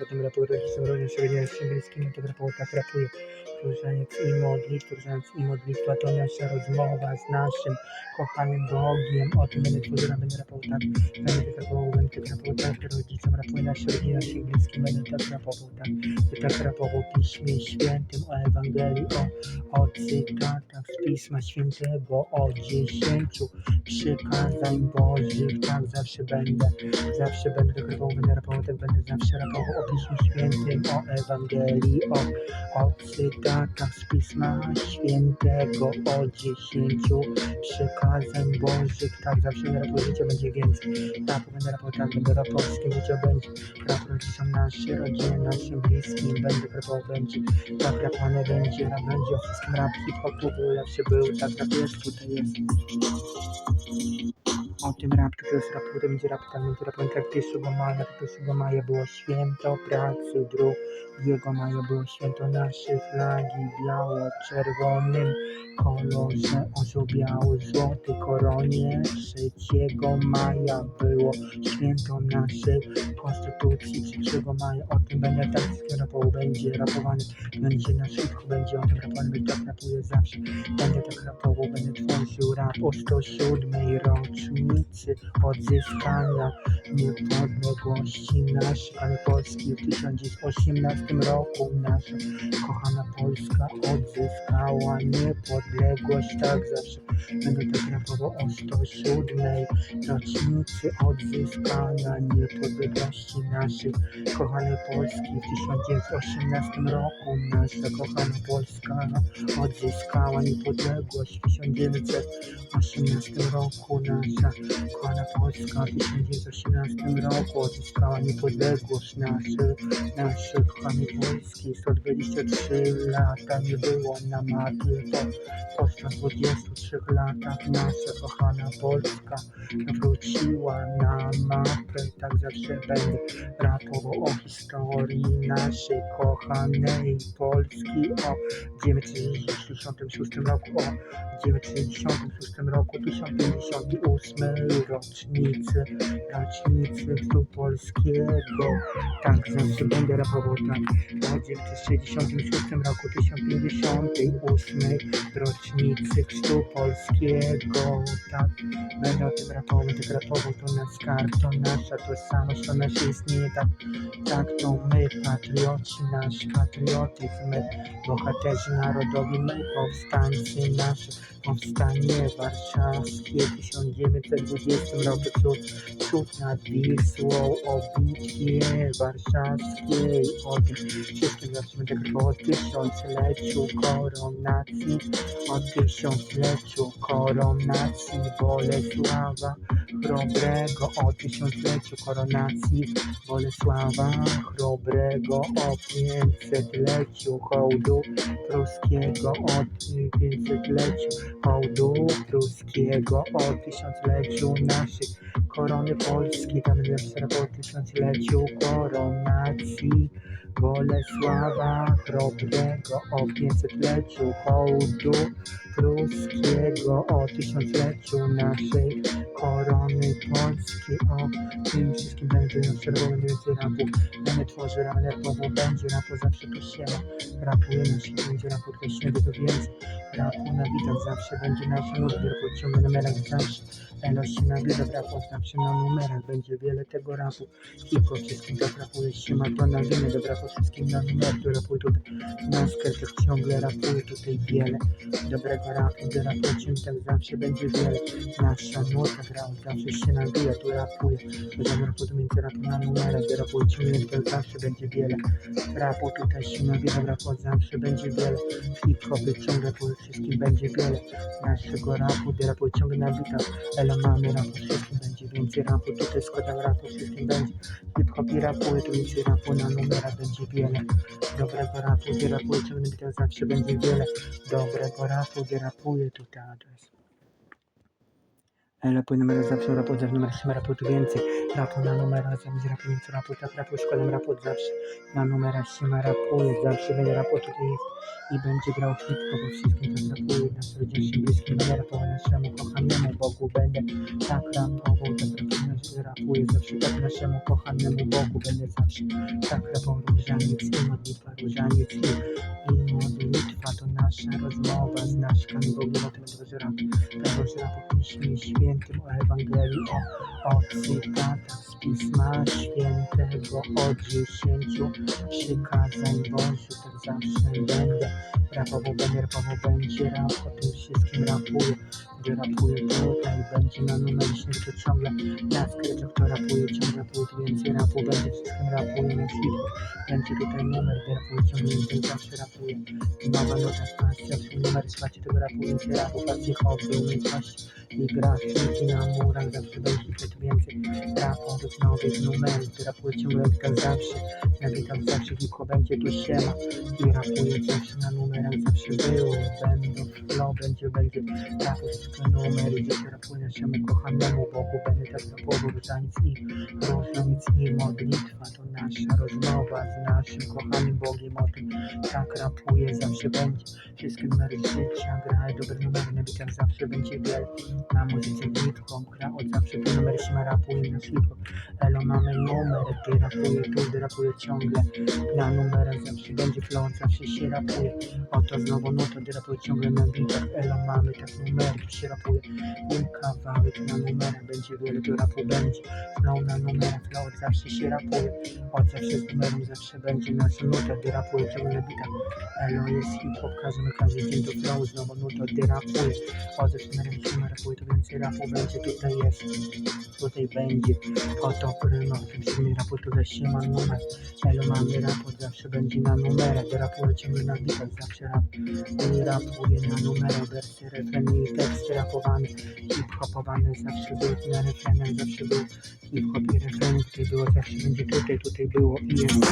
potem rapuje rodzicom, rodzinie średnio z bliskim, to rapuje, tak rapuje. Różaniec i modlitw, różaniec i modlitwa to nasza rozmowa z naszym kochanym Bogiem. O tym będę tworzyła, będę rapował tak, będę tak rapował, będę tak rapował tak, rodzicom rapuje naszej rodzinie, naszych bliskim, będę tak rapował tak. By tak rapował w Piśmie Świętym o Ewangelii, o, o cytatach z Pisma Świętego, o dziesięciu przykazań Bożych, tak zawsze będę, zawsze będę tak rapował, będę rapował, tak będę zawsze rapował o Piśmie Świętym, o Ewangelii, o, o cytatach z Pisma Świętego, o dziesięciu przykazań Bożych, tak zawsze będę rapował, życie będzie więcej, będę rapował, tak będę rapował, wszystkim życie będzie, rap rodzicom nasze, rodzinie naszym bliskim, będę rapował, będzie, tak rapane będzie, rap będzie, o wszystkim rap, hip-hop tu był, zawsze był, tak rap jest, tutaj jest. O tym rap, to jest rap, będzie rap, tam będzie rap, tak 1 maja, to 1 maja było święto pracy, 2 maja było święto naszej flagi, biało-czerwonym kolorze, orzeł biały, złoty koronie, 3 maja było święto naszej konstytucji, 3 maja, o tym będę tak rapował, będzie rapowany, będzie na szybko, będzie o tym rapowany, będzie tak rapuje zawsze, będę tak rapował, będę tworzył rap o 107 rocznicy odzyskania niepodległości naszej, Polski w 1918 roku nasza kochana Polska odzyskała niepodległość, tak zawsze będę tak rapował o 107 rocznicy odzyskania niepodległości naszej kochanej Polski w 1918 roku. Nasza kochana Polska odzyskała niepodległość w 1918 roku. Nasza kochana Polska w 1918 roku odzyskała niepodległość naszej naszej kochanej Polski. 123 lata nie było na mapie po, po 123 latach nasza kochana Polska wróciła na mapę tak zawsze będę rapował o historii naszej kochanej Polski o 1966 roku o 1966 roku 1058 rocznicy rocznicy chrztu polskiego. Tak zawsze będę rapował tak. O 1966 roku 1058 rocznicy chrztu polskiego. Tak będę o tym rapował tak rapował to nasz skarb nasza tożsamość to nasze istnienie tak tak to my patrioci nasz patriotyzm my bohaterzy narodowi my powstańcy nasze powstanie warszawskie w 1920 roku cud, cud nad Wisłą o bitwie warszawskiej o tym wszystkim zaczniemy tak o tysiącleciu koronacji o tysiącleciu koronacji Bolesława Chrobrego o tysiącleciu koronacji Bolesława Chrobrego o pięćsetleciu hołdu pruskiego o pięćsetleciu hołdu pruskiego o tysiącleciu naszych korony Polski, tam jeszcze o tysiącleciu koronacji. Bolesława Chrobrego o pięćsetleciu hołdu pruskiego o tysiącleciu naszej korony Polski o tym wszystkim będzie obserwował więcej rapu będę tworzył rap, rapował będzie rapu zawsze tu siema. Rapuje na siebie będzie rapu dla siebie to więcej rapu na bitach zawsze będzie nasza numer pociągnę numerach zawsze Elości na wiele rapu zawsze na numerach będzie wiele tego rapu. Hip-hop wszystkim tak rapuje siema to na wiele dobra po wszystkim na numer to rapuje tutaj. Na sklepach ciągle rapuje tutaj wiele. Dobrego rapu gdy rapuje tak zawsze będzie wiele. Nasza nuta gra zawsze się nabija tu rapuje Będę rapu to między rapu na numerach rapuje ciągle to zawsze będzie wiele. Rapu tutaj się nabija rapu zawsze będzie wiele. Hip-hopy ciągle po wszystkim będzie wiele. Naszego rapu gdy rapuje ciągle nabita Elo mamy rapu wszystkim będzie więcej. Rapu tutaj składam rapu wszystkim będzie. Hip-hop i rapuje tu więcej rapu na numerach będzie wiele. Dobrego rapu gdy rapuje ciągle nabita zawsze będzie wiele. Dobrego rapu gdy tutaj adres Rapu numer zawsze, rapu od numer się rapu tu więcej. Rapu na numerach zamiast rapu więc rapu tak rapu szkodę rapu zawsze. Na numerach się ma rapuje, zawsze będzie rapu tutaj jest i będzie grał hip-hop, bo wszystkim to rapuje. Na codziennym bliskim będę rapował naszemu kochanemu Bogu będę tak rapował, tak rapuję, rapuję zawsze tak naszemu kochanemu Bogu będę zawsze tak rapował różaniec i modlitwa, różaniec i, i modlitwa to nasza rozmowa z naszkami Bogiem o tym tego rap, rapu w Piśmie Świętym o Ewangelii, o, o cytatach z Pisma Świętego, o dziesięciu przykazań Bożych, tak zawsze będę rapował, będę rapował, będzie rap, o tym wszystkim rapuję, gdy rapuję tutaj, będzie na numerze się to ciągle na skrytach to rapuje, ciągle rapuje, tu więcej rapu, będzie wszystkim rapuje, na będzie tutaj numer, rapuje, ciągle więcej zawsze rapuje, nowa nota zawsze numer, słuchajcie tego rapu, więcej rapu, bardziej hobby, umiejętności i grafiki na murach, zawsze będzie tu więcej rapowych, nowych numerów, rapuje ciągle jak zawsze, na bitach zawsze hip-hop będzie tu siema. I rapuje zawsze na numerach, zawsze było, będą flow, będzie, będzie rapu, wszystkie numery, gdzie się kochanemu Bogu, będę tak rapował, różaniec i różaniec i modlitwa, to nasza rozmowa z naszym kochanym Bogiem o tym, tak rapuje, zawsze będzie, wszystkie numery życia, gra dobre numery, na bitach zawsze będzie wiele, na muzyce hip-hop, gra od zawsze te numery się rapuje, na hip-hop, elo mamy numer, gdy rapuje tu, rapuje ciągle, na numerach zawsze będzie flow, zawsze się rapuje, oto znowu nuta, gdy rapuje ciągle na bitach, elo mamy tak numery, tu się rapuje, i kawałek na numerach, będzie wiele, tu rapu będzie, flow na numerach, flow od zawsze się rapuje, od zawsze z numerem zawsze będzie nasza nuta, gdy rapuje. Ciągle na bitach, elo jest hip-hop, każdy, każdy dzień to flow, znowu nuta, gdy rapuje, od zawsze numerem się rapuje, to więcej rapu będzie, tutaj jest, tutaj będzie, oto pryma, w tym filmie rapu, tutaj się ma numer, elo mamy rap, od zawsze będzie na numerach, gdy rapuje ciągle na bitach, zawsze rap, i rapuje na numerach, wersje, refreny i teksty rapowane, hip-hopowane, zawsze był na refrenach, zawsze był hip-hop i refreny, tutaj było, zawsze będzie tutaj, tutaj było i jest.